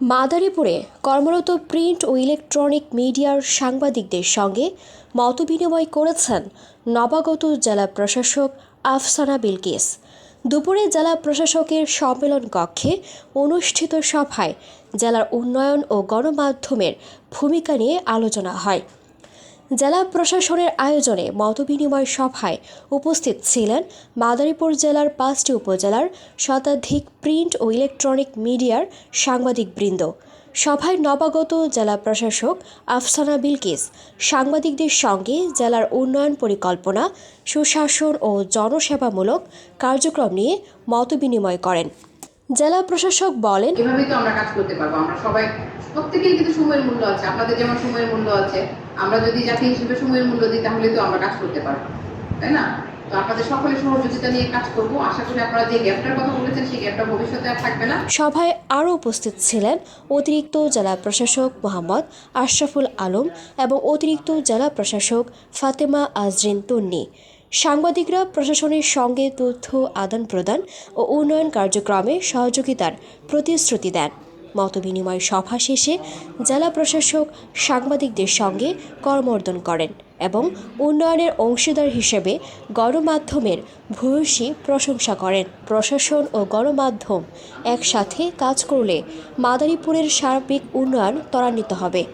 মাদারীপুরে কর্মরত প্রিন্ট ও ইলেকট্রনিক মিডিয়ার সাংবাদিকদের সঙ্গে মতবিনিময় করেছেন নবাগত জেলা প্রশাসক আফসানা বিলকিস। দুপুরে জেলা প্রশাসকের সম্মেলন কক্ষে অনুষ্ঠিত সভায় জেলার উন্নয়ন ও গণমাধ্যমের ভূমিকা নিয়ে আলোচনা হয়। জেলা প্রশাসনের আয়োজনে মতবিনিময় সভায় উপস্থিত ছিলেন মাদারীপুর জেলার পাঁচটি উপজেলার শতাধিক প্রিন্ট ও ইলেকট্রনিক মিডিয়ার সাংবাদিকবৃন্দ। সভায় নবাগত জেলা প্রশাসক আফসানা বিলকিস, সাংবাদিকদের সঙ্গে জেলার উন্নয়ন পরিকল্পনা, সুশাসন ও জনসেবামূলক কার্যক্রম নিয়ে মতবিনিময় করেন। জেলা প্রশাসক বলেন এভাবেই তো আমরা কাজ করতে পারব। আমরা সবাই প্রত্যেকেই কিন্তু সময়ের মূল্য আছে। আপনাদের যেমন সময়ের মূল্য আছে আমরা যদি জাতি হিসেবে সময়ের মূল্য দিই তাহলে তো আমরা কাজ করতে পারব। তাই না? তো আপনাদের সকলের সহযোগিতা নিয়ে কাজ করব। আশা করি আপনারা যে গ্যাপটার কথা বলেছেন সেই গ্যাপটা ভবিষ্যতে আর থাকবে না। সভায় আরও উপস্থিত ছিলেন অতিরিক্ত জেলা প্রশাসক মোহাম্মদ আশরাফুল আলম এবং অতিরিক্ত জেলা প্রশাসক ফাতেমা আজরিন তুন্নি। সাংবাদিকরা প্রশাসনের সঙ্গে তথ্য আদান প্রদান ও উন্নয়ন কার্যক্রমে সহযোগিতার প্রতিশ্রুতি দেন। মতবিনিময় সভা শেষে জেলা প্রশাসক সাংবাদিকদের সঙ্গে করমর্দন করেন এবং উন্নয়নের অংশীদার হিসেবে গণমাধ্যমের ভূয়সী প্রশংসা করেন। প্রশাসন ও গণমাধ্যম একসাথে কাজ করলে মাদারীপুরের সার্বিক উন্নয়ন ত্বরান্বিত হবে।